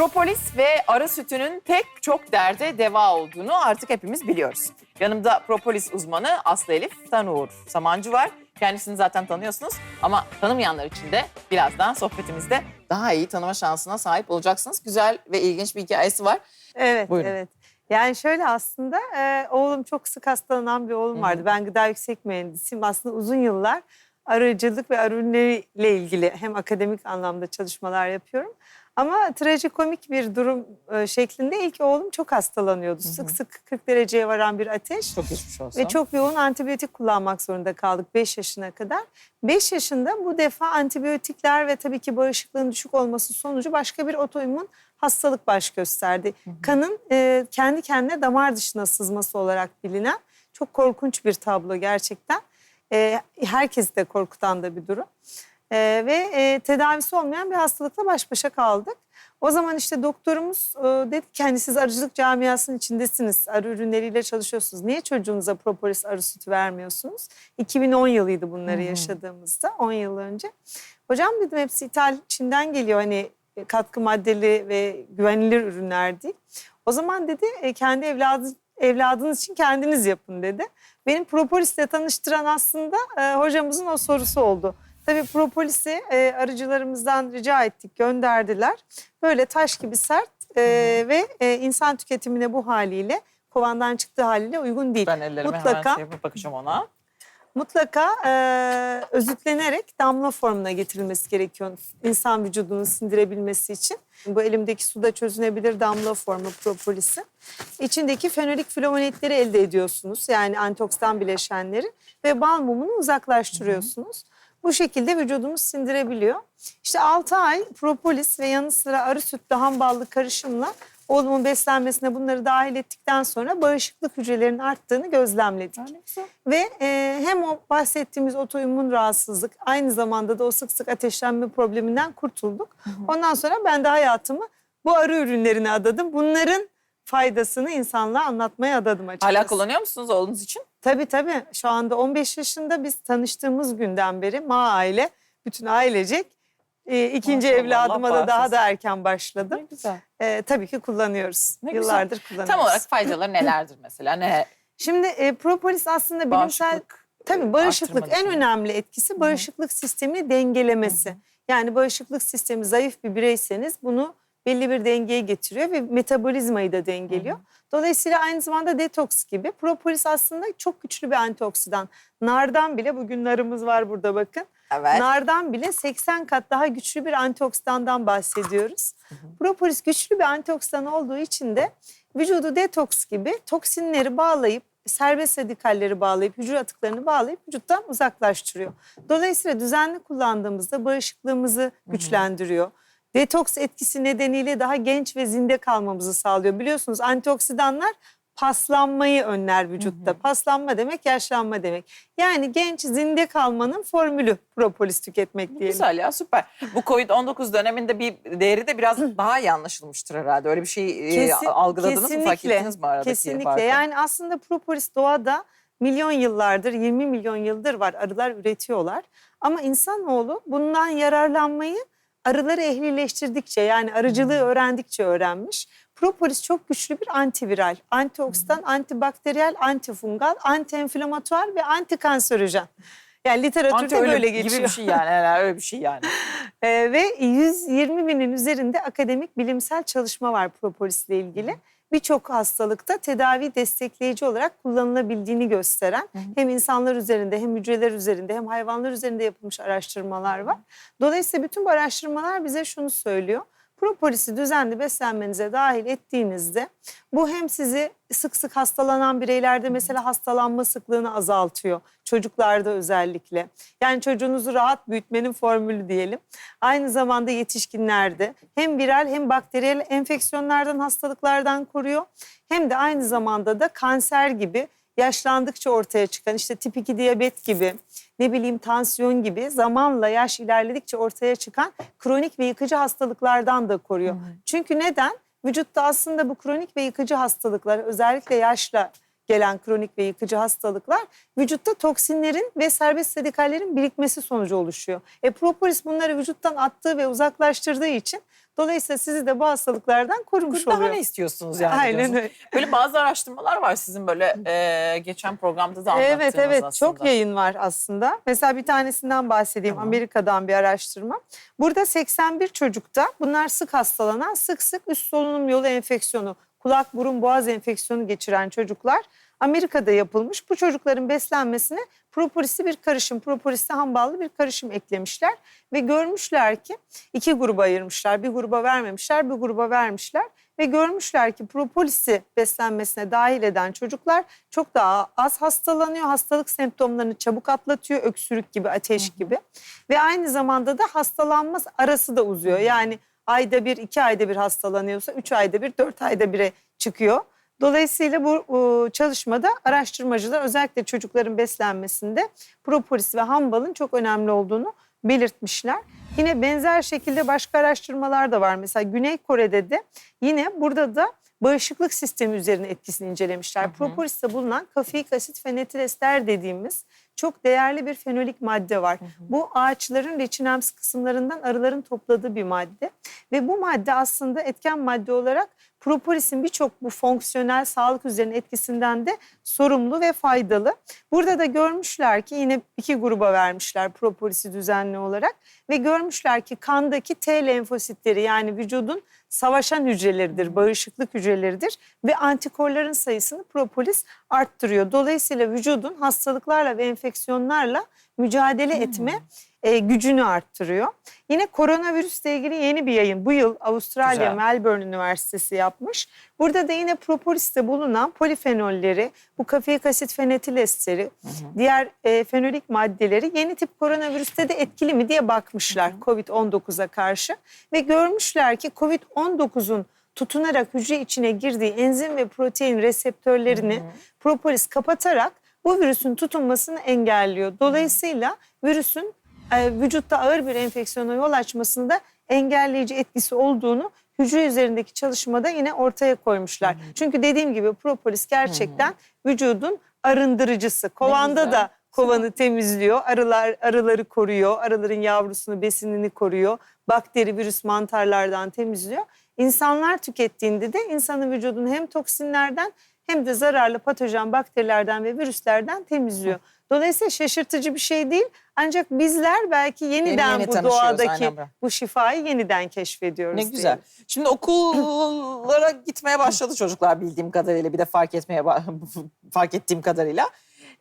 Propolis ve arı sütünün pek çok derde deva olduğunu artık hepimiz biliyoruz. Yanımda propolis uzmanı Aslı Elif Tanuğur Samancı var. Kendisini zaten tanıyorsunuz ama tanımayanlar için de birazdan sohbetimizde daha iyi tanıma şansına sahip olacaksınız. Güzel ve ilginç bir hikayesi var. Evet, Buyurun. evet. Yani şöyle aslında e, oğlum çok sık hastalanan bir oğlum vardı. Ben gıda yüksek mühendisiyim. Aslında uzun yıllar arıcılık ve arı ürünleriyle ilgili hem akademik anlamda çalışmalar yapıyorum. Ama trajikomik bir durum e, şeklinde ilk oğlum çok hastalanıyordu. Sık sık 40 dereceye varan bir ateş. Çok geçmiş olsun. Ve çok yoğun antibiyotik kullanmak zorunda kaldık 5 yaşına kadar. 5 yaşında bu defa antibiyotikler ve tabii ki bağışıklığın düşük olması sonucu başka bir otoimmün hastalık baş gösterdi. Kanın e, kendi kendine damar dışına sızması olarak bilinen çok korkunç bir tablo gerçekten. E, herkesi de korkutan da bir durum. E, ve e, tedavisi olmayan bir hastalıkla baş başa kaldık. O zaman işte doktorumuz e, dedi ki hani siz arıcılık camiasının içindesiniz. Arı ürünleriyle çalışıyorsunuz. Niye çocuğunuza propolis arı sütü vermiyorsunuz? 2010 yılıydı bunları yaşadığımızda 10 yıl önce. Hocam dedim hepsi ithal Çin'den geliyor hani e, katkı maddeli ve güvenilir ürünler değil. O zaman dedi e, kendi evladı, evladınız için kendiniz yapın dedi. Benim propolisle tanıştıran aslında e, hocamızın o sorusu oldu. Tabii propolisi e, arıcılarımızdan rica ettik, gönderdiler. Böyle taş gibi sert e, ve e, insan tüketimine bu haliyle, kovandan çıktığı haliyle uygun değil. Ben ellerime Mutlaka hemen şey yapıp bakacağım ona. Mutlaka e, özütlenerek damla formuna getirilmesi gerekiyor insan vücudunun sindirebilmesi için. Bu elimdeki suda çözünebilir damla formu propolisi. İçindeki fenolik flavonoidleri elde ediyorsunuz. Yani antioksidan bileşenleri ve bal mumunu uzaklaştırıyorsunuz. Bu şekilde vücudumuz sindirebiliyor. İşte 6 ay propolis ve yanı sıra arı sütlü ham ballı karışımla oğlumun beslenmesine bunları dahil ettikten sonra bağışıklık hücrelerinin arttığını gözlemledik. Ve e, hem o bahsettiğimiz otoimmün rahatsızlık aynı zamanda da o sık sık ateşlenme probleminden kurtulduk. Ondan sonra ben de hayatımı bu arı ürünlerine adadım. Bunların faydasını insanlığa anlatmaya adadım açıkçası. Hala kullanıyor musunuz oğlunuz için? Tabii tabii. Şu anda 15 yaşında biz tanıştığımız günden beri ma aile, bütün ailecek e, ikinci Maşallah, evladıma da daha da erken başladım. Ne güzel. E, tabii ki kullanıyoruz. Ne güzel. Yıllardır kullanıyoruz. Tam olarak faydaları nelerdir mesela? Ne? Şimdi e, propolis aslında bilimsel Bağışıklık. tabii bağışıklık en önemli etkisi bağışıklık sistemini dengelemesi. Yani bağışıklık sistemi zayıf bir bireyseniz bunu belli bir dengeye getiriyor ve metabolizmayı da dengeliyor. Dolayısıyla aynı zamanda detoks gibi. Propolis aslında çok güçlü bir antioksidan. Nardan bile bugün narımız var burada bakın. Evet. Nardan bile 80 kat daha güçlü bir antioksidandan bahsediyoruz. Propolis güçlü bir antioksidan olduğu için de vücudu detoks gibi toksinleri bağlayıp serbest radikalleri bağlayıp hücre atıklarını bağlayıp vücuttan uzaklaştırıyor. Dolayısıyla düzenli kullandığımızda bağışıklığımızı güçlendiriyor. Detoks etkisi nedeniyle daha genç ve zinde kalmamızı sağlıyor. Biliyorsunuz antioksidanlar paslanmayı önler vücutta. Paslanma demek yaşlanma demek. Yani genç zinde kalmanın formülü propolis tüketmek diyelim. Güzel ya süper. Bu Covid-19 döneminde bir değeri de biraz daha iyi anlaşılmıştır herhalde. Öyle bir şey e, Kesin- algıladınız mı? Fark ettiniz mi aradaki Kesinlikle. farkı? Yani aslında propolis doğada milyon yıllardır, 20 milyon yıldır var. Arılar üretiyorlar. Ama insanoğlu bundan yararlanmayı arıları ehlileştirdikçe yani arıcılığı Hmm. öğrendikçe öğrenmiş. Propolis çok güçlü bir antiviral, antioksidan, Hmm. antibakteriyel, antifungal, antienflamatuar ve antikanserojen. Yani literatürde Anti-ölüm böyle gibi geçiyor. bir şey yani. herhalde öyle bir şey yani. Ee, ve 120 binin üzerinde akademik bilimsel çalışma var propolisle ilgili. Birçok hastalıkta tedavi destekleyici olarak kullanılabildiğini gösteren hem insanlar üzerinde hem hücreler üzerinde hem hayvanlar üzerinde yapılmış araştırmalar var. Dolayısıyla bütün bu araştırmalar bize şunu söylüyor. Propolisi düzenli beslenmenize dahil ettiğinizde bu hem sizi sık sık hastalanan bireylerde mesela hastalanma sıklığını azaltıyor. Çocuklarda özellikle. Yani çocuğunuzu rahat büyütmenin formülü diyelim. Aynı zamanda yetişkinlerde hem viral hem bakteriyel enfeksiyonlardan, hastalıklardan koruyor. Hem de aynı zamanda da kanser gibi yaşlandıkça ortaya çıkan işte tip 2 diyabet gibi ne bileyim tansiyon gibi zamanla yaş ilerledikçe ortaya çıkan kronik ve yıkıcı hastalıklardan da koruyor. Çünkü neden? Vücutta aslında bu kronik ve yıkıcı hastalıklar özellikle yaşla gelen kronik ve yıkıcı hastalıklar vücutta toksinlerin ve serbest radikallerin birikmesi sonucu oluşuyor. E propolis bunları vücuttan attığı ve uzaklaştırdığı için Dolayısıyla sizi de bu hastalıklardan korumuş Daha oluyor. ne istiyorsunuz yani? Aynen öyle. Böyle bazı araştırmalar var sizin böyle e, geçen programda da anlattığınız Evet evet aslında. çok yayın var aslında. Mesela bir tanesinden bahsedeyim. Tamam. Amerika'dan bir araştırma. Burada 81 çocukta bunlar sık hastalanan sık sık üst solunum yolu enfeksiyonu, kulak burun boğaz enfeksiyonu geçiren çocuklar Amerika'da yapılmış. Bu çocukların beslenmesine propolisli bir karışım, propolisli hamballı bir karışım eklemişler ve görmüşler ki iki gruba ayırmışlar. Bir gruba vermemişler, bir gruba vermişler ve görmüşler ki propolisi beslenmesine dahil eden çocuklar çok daha az hastalanıyor. Hastalık semptomlarını çabuk atlatıyor. Öksürük gibi, ateş gibi. Ve aynı zamanda da hastalanma arası da uzuyor. Yani ayda bir, iki ayda bir hastalanıyorsa üç ayda bir, dört ayda bire çıkıyor. Dolayısıyla bu e, çalışmada araştırmacılar özellikle çocukların beslenmesinde propolis ve hambalın çok önemli olduğunu belirtmişler. Yine benzer şekilde başka araştırmalar da var. Mesela Güney Kore'de de yine burada da bağışıklık sistemi üzerine etkisini incelemişler. Propoliste bulunan kafeik asit fenetiester dediğimiz çok değerli bir fenolik madde var. Bu ağaçların reçinemsi kısımlarından arıların topladığı bir madde ve bu madde aslında etken madde olarak propolisin birçok bu fonksiyonel sağlık üzerine etkisinden de sorumlu ve faydalı. Burada da görmüşler ki yine iki gruba vermişler propolisi düzenli olarak ve görmüşler ki kandaki T lenfositleri yani vücudun savaşan hücreleridir, bağışıklık hücreleridir ve antikorların sayısını propolis arttırıyor. Dolayısıyla vücudun hastalıklarla ve enfeksiyonlarla mücadele etme e, gücünü arttırıyor. Yine koronavirüsle ilgili yeni bir yayın bu yıl Avustralya Güzel. Melbourne Üniversitesi yapmış. Burada da yine propoliste bulunan polifenolleri, bu kafeik asit fenetil esteri, diğer e, fenolik maddeleri yeni tip koronavirüste de etkili mi diye bakmışlar COVID-19'a karşı. Ve görmüşler ki COVID-19'un tutunarak hücre içine girdiği enzim ve protein reseptörlerini propolis kapatarak bu virüsün tutunmasını engelliyor. Dolayısıyla virüsün e, vücutta ağır bir enfeksiyona yol açmasında engelleyici etkisi olduğunu hücre üzerindeki çalışmada yine ortaya koymuşlar. Çünkü dediğim gibi propolis gerçekten vücudun arındırıcısı. Kovanda da kovanı temizliyor, arılar arıları koruyor, arıların yavrusunu, besinini koruyor, bakteri, virüs, mantarlardan temizliyor. İnsanlar tükettiğinde de insanın vücudunu hem toksinlerden hem de zararlı patojen bakterilerden ve virüslerden temizliyor. Dolayısıyla şaşırtıcı bir şey değil. Ancak bizler belki yeniden yeni bu doğadaki bu şifayı yeniden keşfediyoruz. Ne güzel. diyelim. Şimdi okullara gitmeye başladı çocuklar bildiğim kadarıyla bir de fark etmeye fark ettiğim kadarıyla.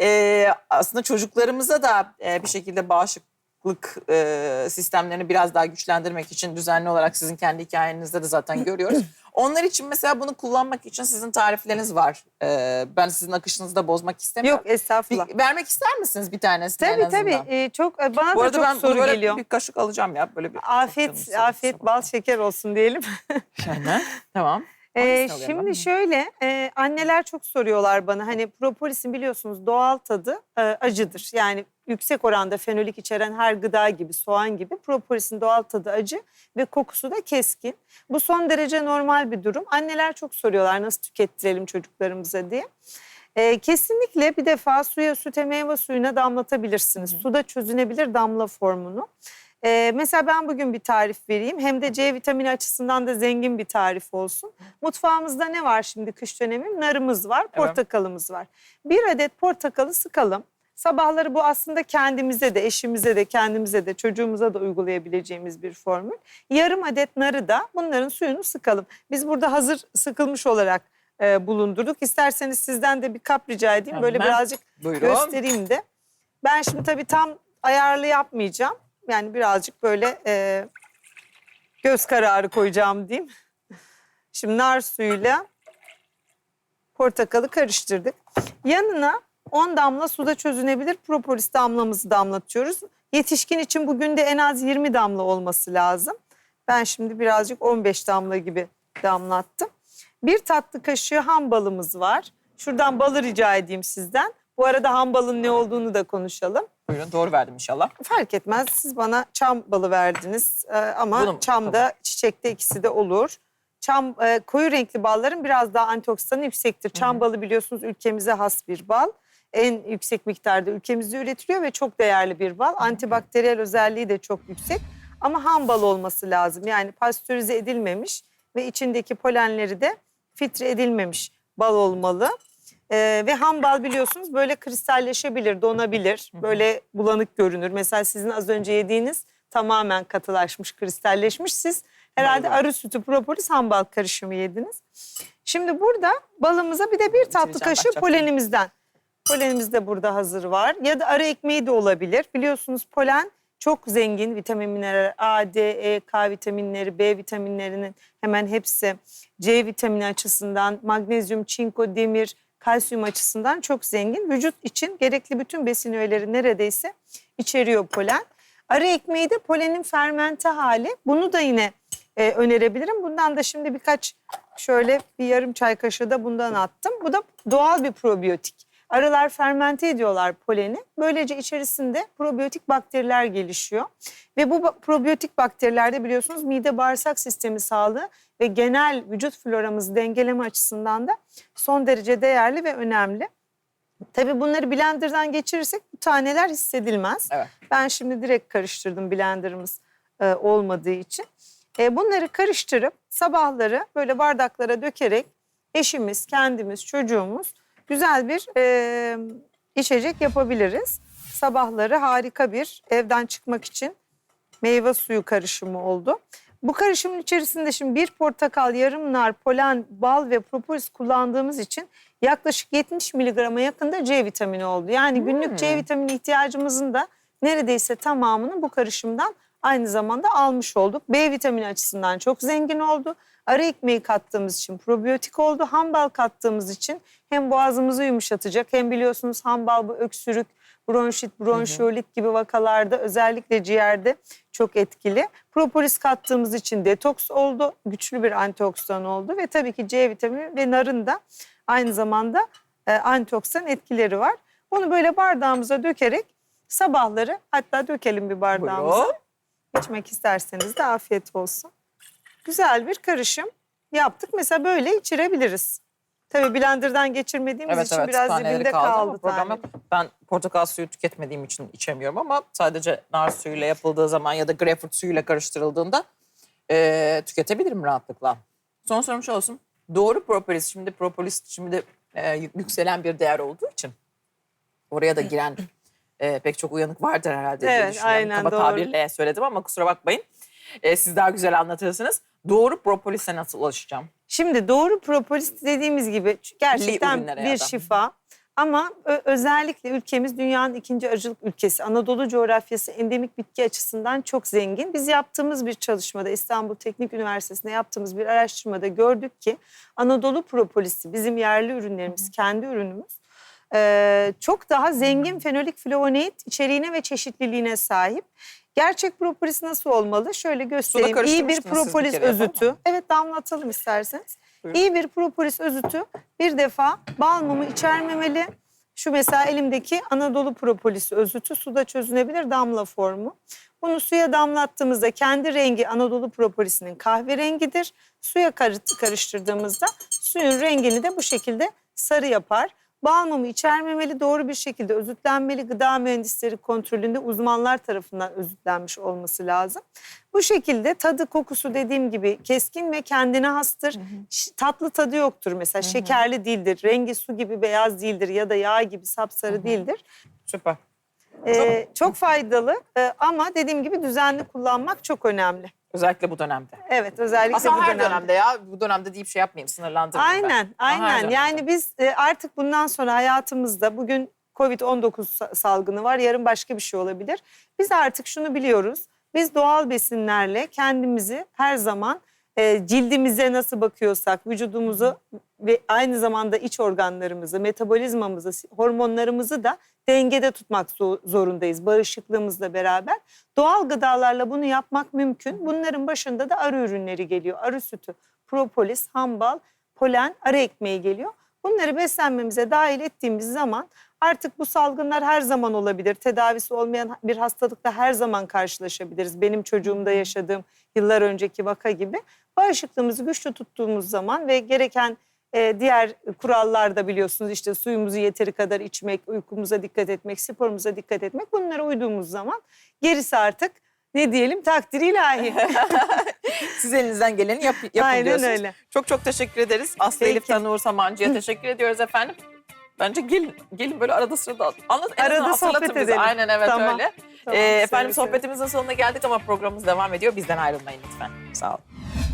Ee, aslında çocuklarımıza da e, bir şekilde bağışıklık e, sistemlerini biraz daha güçlendirmek için düzenli olarak sizin kendi hikayenizde de zaten görüyoruz. Onlar için mesela bunu kullanmak için sizin tarifleriniz var. Ee, ben sizin akışınızı da bozmak istemiyorum. Yok estağfurullah. Bir- vermek ister misiniz bir tanesini en Tabii azından? tabii. Ee, çok e, bana Bu da arada çok ben soru böyle geliyor. bir kaşık alacağım ya. Böyle bir Afiyet canım afiyet bal şeker olsun diyelim. Aynen. Tamam. Ee, ben? şimdi şöyle e, anneler çok soruyorlar bana hani propolisin biliyorsunuz doğal tadı e, acıdır. Yani yüksek oranda fenolik içeren her gıda gibi soğan gibi propolisin doğal tadı acı ve kokusu da keskin. Bu son derece normal bir durum. Anneler çok soruyorlar nasıl tükettirelim çocuklarımıza diye. Ee, kesinlikle bir defa suya süte meyve suyuna damlatabilirsiniz. Suda çözünebilir damla formunu. Ee, mesela ben bugün bir tarif vereyim. Hem de C vitamini açısından da zengin bir tarif olsun. Mutfağımızda ne var şimdi kış dönemi? Narımız var, portakalımız var. Bir adet portakalı sıkalım. Sabahları bu aslında kendimize de, eşimize de, kendimize de, çocuğumuza da uygulayabileceğimiz bir formül. Yarım adet narı da bunların suyunu sıkalım. Biz burada hazır sıkılmış olarak e, bulundurduk. İsterseniz sizden de bir kap rica edeyim. Böyle Hemen. birazcık Buyurun. göstereyim de. Ben şimdi tabii tam ayarlı yapmayacağım. Yani birazcık böyle e, göz kararı koyacağım diyeyim. Şimdi nar suyuyla portakalı karıştırdık. Yanına 10 damla suda çözünebilir propolis damlamızı damlatıyoruz. Yetişkin için bugün de en az 20 damla olması lazım. Ben şimdi birazcık 15 damla gibi damlattım. Bir tatlı kaşığı ham balımız var. Şuradan balı rica edeyim sizden. Bu arada ham balın ne olduğunu da konuşalım. Buyurun doğru verdim inşallah. Fark etmez. Siz bana çam balı verdiniz Ee, ama Bunu mu? çamda, çiçekte ikisi de olur. Çam e, koyu renkli balların biraz daha antioksidanı yüksektir. Çam balı biliyorsunuz ülkemize has bir bal. En yüksek miktarda ülkemizde üretiliyor ve çok değerli bir bal. Antibakteriyel özelliği de çok yüksek. Ama ham bal olması lazım. Yani pastörize edilmemiş ve içindeki polenleri de filtre edilmemiş bal olmalı. Ee, ve ham bal biliyorsunuz böyle kristalleşebilir, donabilir. Böyle bulanık görünür. Mesela sizin az önce yediğiniz tamamen katılaşmış, kristalleşmiş. Siz herhalde arı sütü, propolis, ham bal karışımı yediniz. Şimdi burada balımıza bir de bir tatlı kaşığı polenimizden. Polenimiz de burada hazır var. Ya da arı ekmeği de olabilir. Biliyorsunuz polen çok zengin vitamin mineral A, D, E, K vitaminleri, B vitaminlerinin hemen hepsi C vitamini açısından, magnezyum, çinko, demir, kalsiyum açısından çok zengin. Vücut için gerekli bütün besin öğeleri neredeyse içeriyor polen. Arı ekmeği de polenin fermente hali. Bunu da yine e, önerebilirim. Bundan da şimdi birkaç şöyle bir yarım çay kaşığı da bundan attım. Bu da doğal bir probiyotik. Arılar fermente ediyorlar poleni. Böylece içerisinde probiyotik bakteriler gelişiyor. Ve bu probiyotik bakterilerde biliyorsunuz mide bağırsak sistemi sağlığı ve genel vücut floramızı dengeleme açısından da son derece değerli ve önemli. Tabii bunları blenderdan geçirirsek bu taneler hissedilmez. Evet. Ben şimdi direkt karıştırdım blenderımız e, olmadığı için. E, bunları karıştırıp sabahları böyle bardaklara dökerek eşimiz, kendimiz, çocuğumuz güzel bir e, içecek yapabiliriz. Sabahları harika bir evden çıkmak için meyve suyu karışımı oldu. Bu karışımın içerisinde şimdi bir portakal, yarım nar, polen, bal ve propolis kullandığımız için yaklaşık 70 miligrama yakında C vitamini oldu. Yani günlük C vitamini ihtiyacımızın da neredeyse tamamını bu karışımdan aynı zamanda almış olduk. B vitamini açısından çok zengin oldu. Arı ekmeği kattığımız için probiyotik oldu. Ham bal kattığımız için hem boğazımızı yumuşatacak hem biliyorsunuz ham bal bu öksürük, bronşit, bronşiyolit gibi vakalarda özellikle ciğerde çok etkili. Propolis kattığımız için detoks oldu, güçlü bir antioksidan oldu ve tabii ki C vitamini ve narın da aynı zamanda e, antioksidan etkileri var. Bunu böyle bardağımıza dökerek sabahları hatta dökelim bir bardağımıza. Buyurun. İçmek isterseniz de afiyet olsun. Güzel bir karışım yaptık. Mesela böyle içirebiliriz. Tabii blenderdan geçirmediğimiz için biraz taneleri dibinde kaldı, kaldı. ama tane. yok. Ben portakal suyu tüketmediğim için içemiyorum ama sadece nar suyuyla yapıldığı zaman ya da greyfurt suyuyla karıştırıldığında eee, tüketebilirim rahatlıkla. Son sorum şu olsun. Doğru propolis şimdi propolis şimdi eee, yükselen bir değer olduğu için oraya da giren eee, pek çok uyanık vardır herhalde diye Evet, düşünüyorum. aynen, Kaba doğru. tabirle söyledim ama kusura bakmayın. Eee, siz daha güzel anlatırsınız. Doğru propolise nasıl ulaşacağım? Şimdi doğru propolis dediğimiz gibi gerçekten bir ya da. şifa. Ama özellikle ülkemiz dünyanın ikinci arıcılık ülkesi. Anadolu coğrafyası endemik bitki açısından çok zengin. Biz yaptığımız bir çalışmada İstanbul Teknik Üniversitesi'nde yaptığımız bir araştırmada gördük ki Anadolu propolisi bizim yerli ürünlerimiz, kendi ürünümüz e, çok daha zengin fenolik flavonoid içeriğine ve çeşitliliğine sahip. Gerçek propolis nasıl olmalı? Şöyle göstereyim. İyi bir bir propolis mı? özütü. Evet damlatalım isterseniz. Buyurun. İyi bir propolis özütü bir defa bal mumu içermemeli. Şu mesela elimdeki Anadolu propolisi özütü suda çözünebilir damla formu. Bunu suya damlattığımızda kendi rengi Anadolu propolisinin kahverengidir. Suya karı- karıştırdığımızda suyun rengini de bu şekilde sarı yapar. Bal mumu içermemeli, doğru bir şekilde özütlenmeli. Gıda mühendisleri kontrolünde uzmanlar tarafından özütlenmiş olması lazım. Bu şekilde tadı kokusu dediğim gibi keskin ve kendine hastır. Ş- Tatlı tadı yoktur mesela şekerli değildir. Rengi su gibi beyaz değildir ya da yağ gibi sapsarı değildir. Süper. Ee, çok faydalı Ee, ama dediğim gibi düzenli kullanmak çok önemli. Özellikle bu dönemde. Evet özellikle Aslında bu her dönemde. dönemde ya. Bu dönemde deyip şey yapmayayım sınırlandırmayayım ben. Aynen, her aynen. dönemde. Yani biz e, artık bundan sonra hayatımızda bugün Covid-19 sa- salgını var, yarın başka bir şey olabilir. Biz artık şunu biliyoruz. Biz doğal besinlerle kendimizi her zaman e, cildimize nasıl bakıyorsak, vücudumuzu ve aynı zamanda iç organlarımızı, metabolizmamızı, hormonlarımızı da dengede tutmak zo- zorundayız bağışıklığımızla beraber. Doğal gıdalarla bunu yapmak mümkün. Bunların başında da arı ürünleri geliyor. Arı sütü, propolis, hambal, polen, arı ekmeği geliyor. Bunları beslenmemize dahil ettiğimiz zaman artık bu salgınlar her zaman olabilir. Tedavisi olmayan bir hastalıkla her zaman karşılaşabiliriz. Benim çocuğumda yaşadığım yıllar önceki vaka gibi. Bağışıklığımızı güçlü tuttuğumuz zaman ve gereken e, diğer kurallar da biliyorsunuz işte suyumuzu yeteri kadar içmek, uykumuza dikkat etmek, sporumuza dikkat etmek. Bunlara uyduğumuz zaman gerisi artık ne diyelim takdir ilahi. Siz elinizden geleni yap, yapın Aynen diyorsunuz. öyle. Çok çok teşekkür ederiz. Aslı Peki. Elif Tanur Samancı'ya teşekkür ediyoruz efendim. Bence gelin, gelin böyle arada sırada anlat. en Arada azından hatırlatın sohbet bize. edelim. Aynen evet Tamam. öyle. Tamam, Ee, efendim sohbetimizin sonuna geldik ama programımız devam ediyor. Bizden ayrılmayın lütfen. Sağ olun.